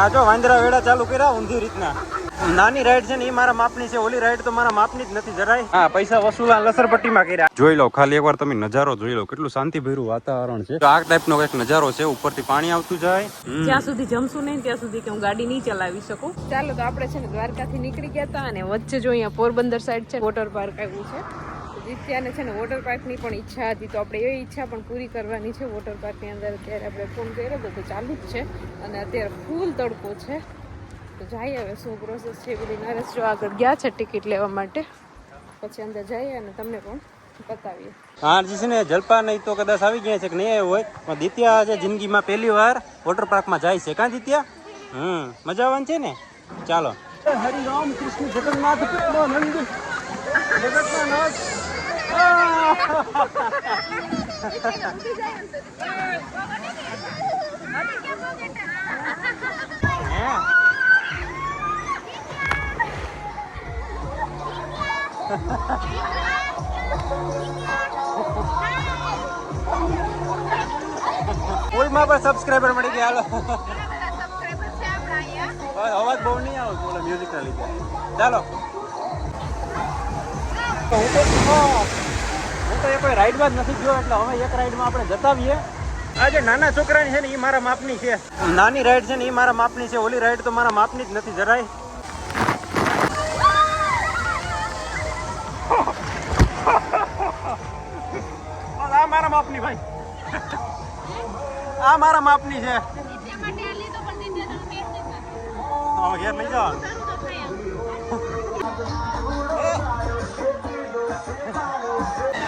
આ જો વાંદરા વેડા ચાલુ કર્યા ઊંધી રીતના. નાની રાઈડ છે ને એ મારા માપની છે. ઓલી રાઈડ તો મારા માપની જ નથી જરાય. હા પૈસા વસૂલા લસરપટ્ટીમાં કર્યા. જોઈ લો ખાલી એકવાર તમે નજારો જોઈ લો. કેટલું શાંતિભર્યું વાતાવરણ છે. આ ટાઈપનો કંઈક નજારો છે ઉપરથી પાણી આવતું જાય. જ્યાં સુધી જમશું નહીં ત્યાં સુધી કે હું ગાડી નહીં ચલાવી શકું. ચાલો તો આપણે છે ને દ્વારકાથી નીકળી ગયા હતા અને વચ્ચે જો અહીંયા પોરબંદર સાઈડ છે વોટર પાર્ક આવ્યું છે. જીત્યાને છે ને વોટર પાર્કની પણ ઈચ્છા હતી તો આપણે એ ઈચ્છા પણ પૂરી કરવાની છે વોટર પાર્કની અંદર. અત્યારે આપણે ફોન કર્યો હતો તો ચાલુ જ છે અને અત્યારે ફૂલ તડકો છે. તો જઈએ હવે શું પ્રોસેસ છે બધી નરેશ જો આગળ ગયા છે ટિકિટ લેવા માટે. પછી અંદર જઈએ અને તમને પણ બતાવીએ. હા જે છે ને જલપા નહીં તો કદાચ આવી ગયા છે કે નહીં આવ્યો હોય પણ દિત્યા આજે જિંદગીમાં પહેલી વાર વોટર પાર્કમાં જાય છે. કાં દિત્યા? હમ મજા આવવાની છે ને? ચાલો. હરિ રામ કૃષ્ણ જગન્નાથ જગતના નાથ ફૂલમાં પણ સબસ્ક્રાઈબર મળી ગયા, હાલો. અવાજ બહુ નહીં આવતો બોલો મ્યુઝિક ના લીધે. ચાલો. તો એ કોઈ રાઈડમાં જ નથી ગયો, એટલે હવે એક રાઈડમાં આપણે જતાવીએ. આ જે નાના છોકરાની છે ને એ મારા માપની છે. નાની રાઈડ છે ને એ મારા માપની છે. ઓલી રાઈડ તો મારા માપની જ નથી, જરાય. આ મારા માપની ભાઈ. આ મારા માપની છે.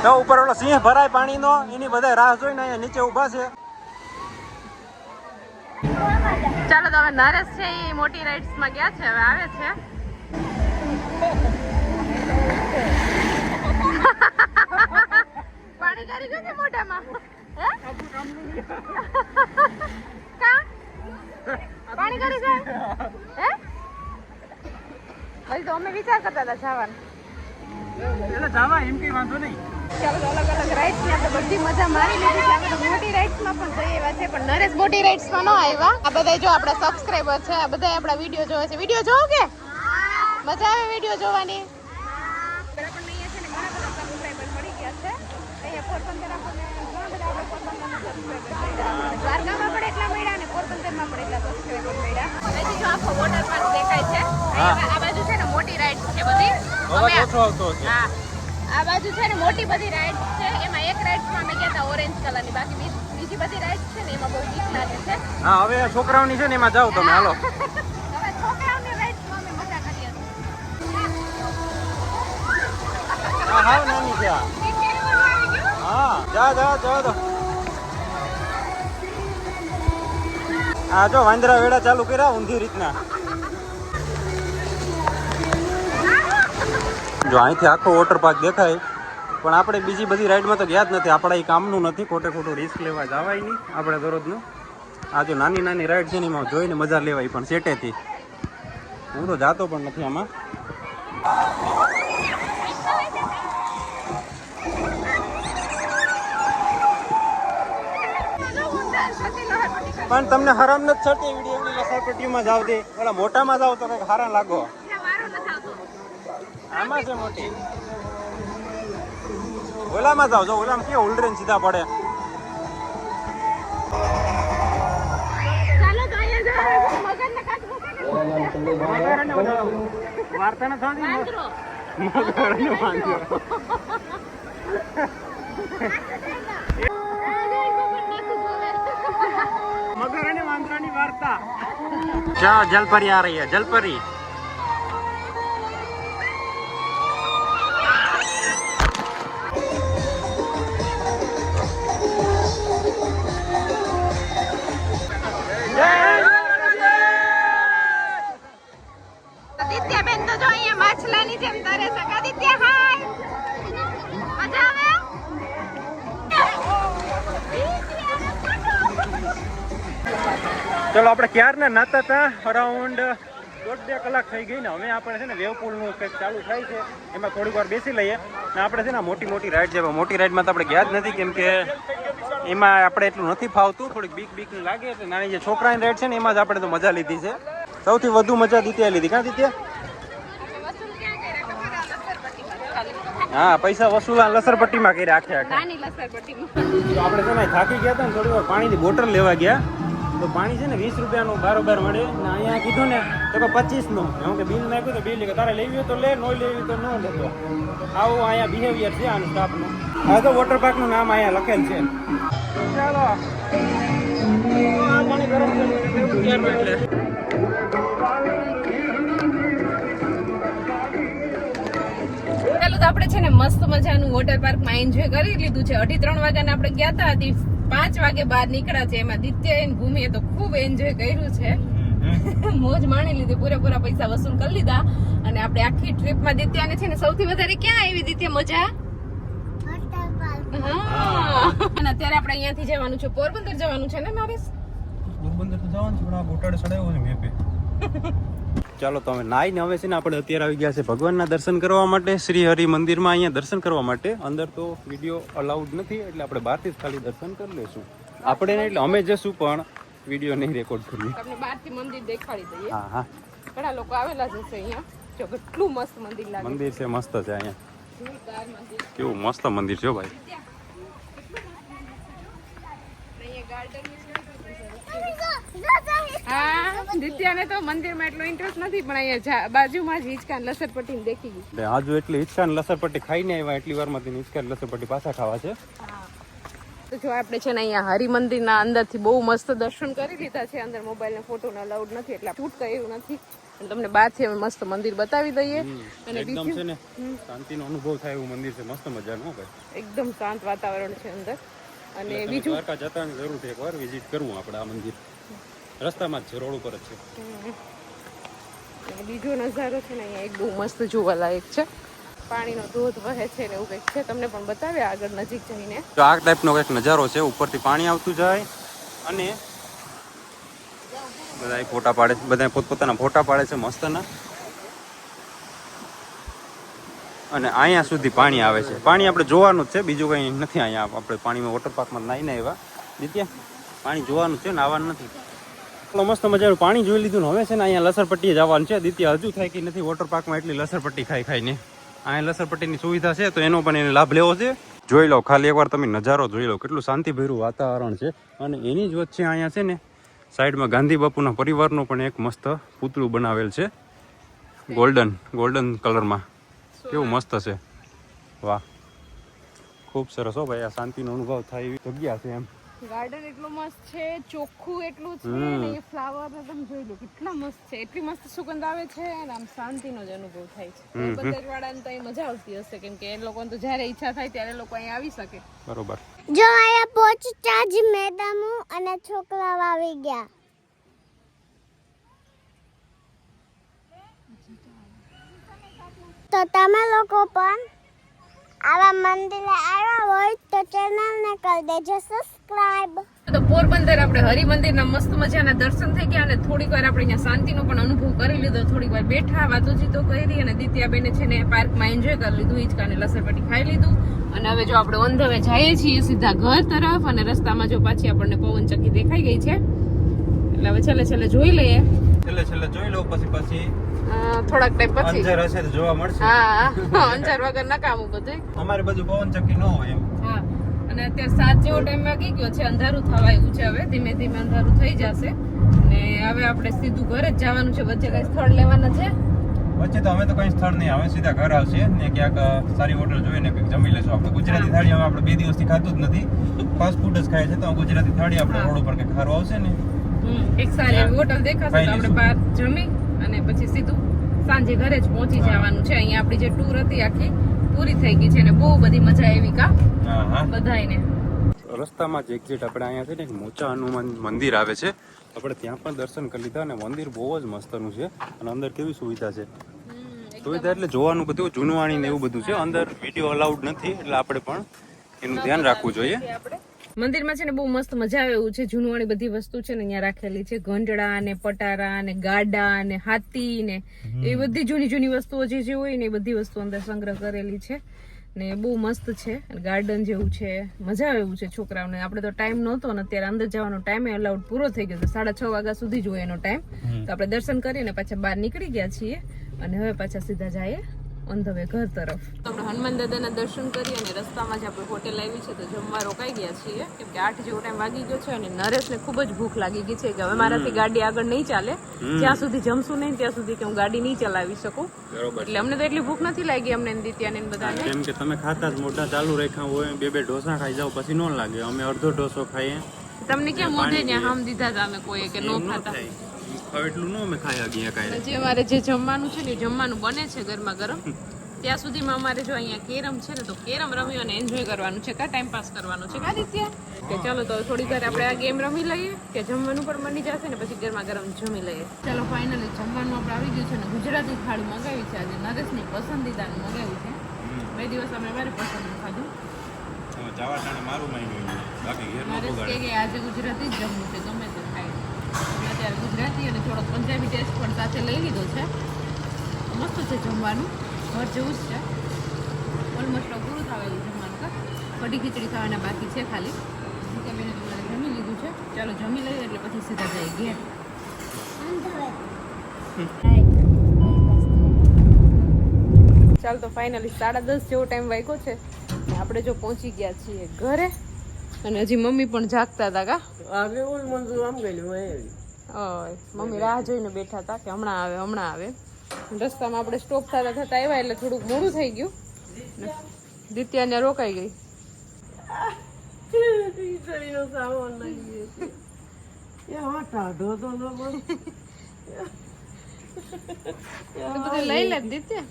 તો ઉપર ઓલો સિંહ ભરાય પાણીનો એની બધા રાહ જોઈને અહીંયા નીચે ઊભા છે. ચાલો તો હવે નરેશ છે એ મોટી રાઇડ્સમાં ગયા છે હવે આવે છે. પાણી કરી ગયું છે મોઢામાં? પાણી કરી જાય હે? હજી તો અમે વિચાર કરતા હતા જવાનું. એટલે જવા એમ કઈ વાંધો નહીં. અલગ અલગ રાઇડ્સની આપણે બધી મજા મારી લીધી છે. આપણે મોટી રાઇડ્સ પણ જઈ આવ્યા છે પણ નરેશ મોટી રાઇડ્સ ન આવ્યા. આ બધા જો આપણા સબસ્ક્રાઈબર છે આ બધા આપણા વીડિયો જોવે છે. વીડિયો જોવો કે? મજા આવે વીડિયો જોવાની? દ્વારકામાં પણ એટલા મળ્યા પોરબંદરમાં પણ એટલા મળ્યા. જો આખો વોટર પાર્ક દેખાય છે. આ બાજુ છે ને મોટી રાઇડ છે બધી. અમે- આવતો હા. બાજુ છે ને મોટી બધી રાઇડ્સ છે. એમાં એક રાઇડ્સમાં અમે ગયા હતા ઓરેન્જ કલરની બાકી બીજી બધી રાઈડ છે ને એમાં બહુ બીક લાગે છે. હા હવે છોકરાઓની છે ને એમાં જાઓ તમે. હાલો. હવે છોકરાઓની રાઇડ્સમાં અમે મજા કરીએ હા હાવ નાની છે હા જા જા જા દો આ જો વાંદરા વેડા ચાલુ કર્યા ઊંધી રીતના. જો અહીંથી આખો વોટર પાર્ક દેખાય. પણ આપણે બીજી બધી રાઈડમાં તો ગયા જ નથી. આપણા એ કામનું નથી. ખોટે ખોટું રિસ્ક લેવા જવાય નહીં. આપણે દરરોજનું. આ જો નાની નાની રાઈડ છે ને એમાં જોઈને મજા લેવાય પણ સેટેથી હું તો જાતો પણ નથી આમાં. પણ તમને હરામ નથી થતી એવડી એવડી લસરપટ્ટીમાં જાવ દે. ઓલા મોટામાં જાવ તો કંઈક હારા લાગો. આમાં છે મોટી. ઓલામાં જાવ જો ઓલામાં કેવું ઉલરેન સીધા પડે. ચાલો તો અહીંયા જાઓ મગજને કાઢવું વાર્તા ન થતી વાંદરો. મગરને વાંધો મગર અને વાંદરાની વાર્તા. ચા જલપરી આ રહી હે જલપરી. ચલો, આપણે ક્યારના નાતા હતા અરાઉન્ડ દોઢ બે કલાક થઈ ગઈ ને હવે આપણે છે ને વેવપુલનું કંઈક ચાલુ થાય છે. એમાં થોડીક વાર બેસી લઈએ. ને આપણે છે ને મોટી મોટી રાઈડ છે મોટી રાઈડમાં તો આપણે ગયા જ નથી, કેમ કે એમાં આપણે એટલું નથી ફાવતું. થોડીક બીક બીક લાગે એટલે નાની જે છોકરાની રાઈડ છે ને, એમાં જ આપણે તો મજા લીધી છે. સૌથી વધુ મજા દિત્યા લીધી. ક્યાં દિત્યા. હા પૈસા વસૂલા લસરપટ્ટીમાં કર્યા આખે આખે. આપણે છે ને થાકી ગયા હતા ને થોડી વાર પાણીની બોટલ લેવા ગયા તો પાણી છે ને વીસ રૂપિયાનું બારોબાર મળે. ને અહીંયા કીધું ને તો કે પચીસનું. હું કે બિલ નાખ્યું તો બિલ કે તારે લેવી હોય તો લે નો લેવી તો ન લેતો આવું અહીંયા બિહેવિયર છે આનું સ્ટાફનું હવે તો વોટર પાર્કનું નામ અહીંયા લખેલ છે. ચાલો. પાણી ગરમ એટલે તો આપણે છે ને મસ્ત મજાનું વોટર પાર્કમાં એન્જોય કરી લીધું છે. અઢી ત્રણ વાગ્યાને આપણે ગયા હતા હતી પાંચ વાગે બહાર નીકળ્યા છે એમાં દિત્ય એને ભૂમિએ તો ખૂબ એન્જોય કર્યું છે. મોજ માણી લીધી પૂરેપૂરા પૈસા વસૂલ કરી લીધા. અને આપણે આખી ટ્રીપમાં દિત્યાને છે ને સૌથી વધારે ક્યાં આવી દિત્ય મજા? હા. અને અત્યારે આપણે અહીંયાથી જવાનું છે પોરબંદર જવાનું છે ને નરેશ પોરબંદર તો જવાનું છે પણ આ બોટાડે ચડાવ્યો છે મેપે. ચાલો તો અમે નાઈને હવે છે ને આપણે અત્યારે આવી ગયા છે ભગવાનના દર્શન કરવા માટે શ્રી હરિ મંદિરમાં અહીંયા દર્શન કરવા માટે. અંદર તો વીડિયો અલાઉડ નથી એટલે આપણે બહારથી જ ખાલી દર્શન કરી લઈશું. આપણે એટલે અમે જશું પણ વીડિયો નહીં રેકોર્ડ કરીએ. તમને બહારથી મંદિર દેખાડી દઈએ. હા હા. ઘણા લોકો આવેલા જ હશે અહીંયા. જો કેટલું મસ્ત મંદિર લાગે. મંદિર છે મસ્ત છે અહીંયા. કેવું મસ્ત મંદિર છે ભાઈ. હા દિત્યાને તો મંદિરમાં એટલો ઇન્ટરેસ્ટ નથી પણ અહીંયા બાજુમાં જ હિંચકાન લસરપટ્ટી દેખી ગઈ. આજુ એટલી હિંચકા લસરપટ્ટી ખાઈને આવ્યા એટલી વારમાંથી હિંચકા લસરપટ્ટી પાછા ખાવા છે. તો જો આપણે છે ને અહીંયા હરિ અંદરથી બહુ મસ્ત દર્શન કરી લીધા છે અંદર મોબાઈલ ને ફોટો અલાઉડ નથી એટલે શૂટ કર્યું નથી. તમને બહારથી અમે મસ્ત મંદિર બતાવી દઈએ. અને એકદમ છે ને શાંતિનો અનુભવ થાય એવું મંદિર છે મસ્ત મજાનું નો એકદમ શાંત વાતાવરણ છે અંદર. અને બીજું? દ્વારકા જતાની જરૂર છે એકવાર વિઝિટ કરવું આપણે આ મંદિર. રસ્તામાં જ છે રોડ ઉપર જ છે. બીજો નજારો છે ને અહીંયા એક બહુ મસ્ત જોવાલાયક છે. પાણીનો ધોધ વહે છે ને એવું કંઈક છે. તમને પણ બતાવ્યા આગળ નજીક જઈને. તો આ ટાઈપનો કંઈક નજારો છે ઉપરથી પાણી આવતું જાય અને બધા ફોટા પાડે છે બધા પોતપોતાના ફોટા પાડે છે મસ્તના. અને અહીંયા સુધી પાણી આવે છે. પાણી આપણે જોવાનું જ છે. બીજું કંઈ નથી અહીંયા. આપણે પાણીમાં વોટર પાર્કમાં નાઈને આવ્યા. દિત્યા પાણી જોવાનું છે, નાવાનું નથી. એટલો મસ્ત મજાનું પાણી જોઈ લીધું હવે છે ને અહીંયા લસરપટ્ટીએ જવાનું છે. દિત્યા હજુ થાય કે નથી વોટર પાર્કમાં એટલી લસરપટ્ટી ખાઈ ખાઈને. અહીંયા લસરપટ્ટીની સુવિધા છે, તો એનો પણ એને લાભ લેવો છે. જોઈ લો, ખાલી એકવાર તમે નજારો જોઈ લો. કેટલું શાંતિભર્યું વાતાવરણ છે. અને એની જ વચ્ચે અહીંયા છે ને, સાઈડમાં ગાંધી બાપુના પરિવારનું પણ એક મસ્ત પૂતળું બનાવેલ છે. ગોલ્ડન ગોલ્ડન કલરમાં. કેવું મસ્ત છે. વાહ. ખૂબ સરસ હો ભાઈ આ શાંતિનો અનુભવ થાય એવી જગ્યા છે એમ. ગાર્ડન એટલું મસ્ત છે ચોખ્ખું એટલું છે ને એ ફ્લાવર ને તમે જોઈ લો કેટલા મસ્ત છે. એટલી મસ્ત સુગંધ આવે છે અને આમ શાંતિનો જ અનુભવ થાય છે. બધા વાળાને તો અહીં મજા આવતી હશે કેમ કે એ લોકોને તો જ્યારે ઈચ્છા થાય ત્યારે લોકો અહીં આવી શકે. બરોબર. જો અહીંયા પહોંચતા જ મેડમો અને છોકરાઓ આવી ગયા. તો તમે લોકો પણ આવા મંદિરે આવ્યા હોય તો ચેનલને કરી દેજો સબસ્ક્રાઇબ તો પોરબંદર આપણે હરિમંદિરના મસ્ત મજાના દર્શન થઈ ગયા અને થોડીક વાર આપણે અહીંયા શાંતિનો પણ અનુભવ કરી લીધો. થોડીક વાર બેઠા વાતોચીતો કરી અને દિત્યાબેને છે ને પાર્કમાં એન્જોય કરી લીધું હિંચકાને લસરપટી ખાઈ લીધું. અને હવે જો આપણે ઓન ધ વે જઈએ છીએ સીધા ઘર તરફ અને રસ્તામાં જો પાછી આપણને પવન ચક્કી દેખાઈ ગઈ છે. એટલે હવે છેલ્લે છેલ્લે જોઈ લઈએ. છેલ્લે છેલ્લે જોઈ લો પછી પછી થોડાક ટાઈમ પછી. અંજાર હશે તો જોવા મળશે. હા અંજાર વગર ના નકામું બધું અમારી બાજુ પવન ચક્કી ન હોય એમ. હા. અને અત્યારે સાત જેવો ટાઈમ વાગી ગયો છે અંધારું થવા આવ્યું છે હવે. ધીમે ધીમે અંધારું થઈ જશે. ને હવે આપણે સીધું ઘરે જ જવાનું છે. વચ્ચે કઈ સ્થળ લેવાના છે? વચ્ચે તો અમે તો કઈ સ્થળ નહીં. હવે સીધા ઘર આવશે ને ક્યાંક સારી હોટલ જોઈને કંઈક જમી લેશું. આપણે ગુજરાતી થાળી હવે આપણે બે દિવસથી ખાતું જ નથી. ફાસ્ટ ફૂડ જ ખાય છે તો ગુજરાતી થાળી આપણે રોડ ઉપર કંઈક ખારું આવશે ને. એક સારી એવી હોટલ દેખાશે તો આપણે બહાર જમી અને પછી સીધું સાંજે ઘરે જ પહોંચી જવાનું છે. અહીંયા આપણી જે ટૂર હતી આખી પૂરી થઈ ગઈ છે અને બહુ બધી મજા આવી કા? હા હા. બધાયને. રસ્તામાં જ એક્ઝિટ આપણે અહીંયા છે ને એક મોચા હનુમાન મંદિર આવે છે. આપણે ત્યાં પણ દર્શન કરી લીધા અને મંદિર બહુ જ મસ્તનું છે અને અંદર કેવી સુવિધા છે. સુવિધા એટલે જોવાનું બધું જૂનવાણી ને એવું બધું છે. અંદર વીડિયો અલાઉડ નથી એટલે આપણે પણ એનું ધ્યાન રાખવું જોઈએ. આપણે? મંદિરમાં છે ને બહુ મસ્ત મજા આવે એવું છે. જૂનવાણી બધી વસ્તુ છે ને અહીંયા રાખેલી છે. ઘંટડા ને પટારા ને ગાડા ને હાથી ને એ બધી જૂની જૂની વસ્તુઓ જે જે હોય ને એ બધી વસ્તુ અંદર સંગ્રહ કરેલી છે. ને બહુ મસ્ત છે. ગાર્ડન જેવું છે. મજા આવે એવું છે છોકરાઓને. આપણે તો ટાઈમ નહોતો ને અત્યારે અંદર જવાનો ટાઈમ અલાઉડ પૂરો થઈ ગયો તો સાડા છ વાગ્યા સુધી જ હોય એનો ટાઈમ. તો આપણે દર્શન કરીને પાછા બહાર નીકળી ગયા છીએ. અને હવે પાછા સીધા જઈએ. ઓન ધ વે ઘર તરફ. તો આપણે હનુમાન દાદાના દર્શન કરી અને રસ્તામાં જ આપણે હોટેલ આવી છે તો જમવા રોકાઈ ગયા છીએ. કેમ કે આઠ જેવો ટાઈમ વાગી ગયો છે અને નરેશને ખૂબ જ ભૂખ લાગી ગઈ છે કે હવે મારાથી ગાડી આગળ નહીં ચાલે. જ્યાં સુધી જમશું નહીં ત્યાં સુધી કે હું ગાડી નહીં ચલાવી શકું. એટલે અમને તો એટલી ભૂખ નથી લાગી અમને ને દિત્યાને બધાને. કેમ કે તમે ખાતા જ મોટા ચાલુ રાખ્યા હોય બે બે ઢોસા ખાઈ જાવ પછી ન લાગે. અમે અડધો ઢોસો ખાઈએ. તમને કેમ મોઢે ને હામ દીધા હતા અમે કોઈ કે નો ખાતા. ખાવ એટલું ન અમે ખાઈ ગયા કાંઈ. જે અમારે જે જમવાનું છે ને એ જમવાનું બને છે ગરમા ગરમ. ત્યાં સુધીમાં અમારે જો અહીંયા કેરમ છે ને તો કેરમ રમી અને એન્જોય કરવાનું છે કા? ટાઈમ પાસ કરવાનો છે કા દિત્યા? કે ચાલો તો થોડી વાર આપણે આ ગેમ રમી લઈએ કે જમવાનું પણ બની જશે ને પછી ગરમા ગરમ જમી લઈએ. ચલો ફાઇનલી જમવાનું આપણે આવી ગયું છે ને ગુજરાતી થાળી મંગાવી છે આજે. નરેશની પસંદીદાનું મંગાવ્યું છે. બે દિવસ અમે મારી પસંદનું ખાધું. જાવા મારું બાકી આજે ગુજરાતી જ જમવું છે. અત્યારે ગુજરાતી અને થોડોક પંજાબી ટેસ્ટ પણ સાથે લઈ લીધો છે. મસ્ત છે જમવાનું. ઘર જેવું જ છે. ઓલમોસ્ટ પૂરું થયેલું જમવાનું કા? કઢી ખીચડી ખાવાના બાકી છે ખાલી. કે તમારે જમી લીધું છે. ચાલો જમી લઈએ એટલે પછી સીધા જઈએ ઘેર. ચાલ તો ફાઇનલી સાડા દસ જેવો ટાઈમ વાગ્યો છે. આપણે જો પહોંચી ગયા છીએ ઘરે. અને હજી મમ્મી પણ જાગતા હતા કા? ઓય, મમ્મી રાહ જોઈને બેઠા હતા કે હમણાં આવે હમણાં આવે. રસ્તામાં આપણે સ્ટોપ થતા થતા આવ્યા એટલે થોડુંક મોડું થઈ ગયું. દિત્યાને રોકાઈ ગઈ. લઈ લે દિત્યા.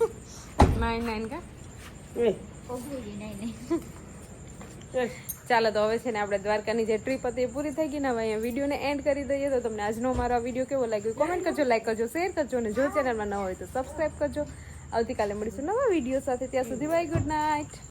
નાઈન નાઇન કા? ચાલો તો હવે છે ને આપણે દ્વારકાની જે ટ્રીપ હતી એ પૂરી થઈ ગઈ ને હવે અહીંયા વિડીયોને એન્ડ કરી દઈએ. તો તમને આજનો મારો વીડિયો કેવો લાગ્યો કોમેન્ટ કરજો લાઈક કરજો શેર કરજો અને જો ચેનલમાં ન હોય તો સબસ્ક્રાઈબ કરજો. આવતીકાલે મળીશું નવા વીડિયો સાથે. ત્યાં સુધી બાય ગુડ નાઇટ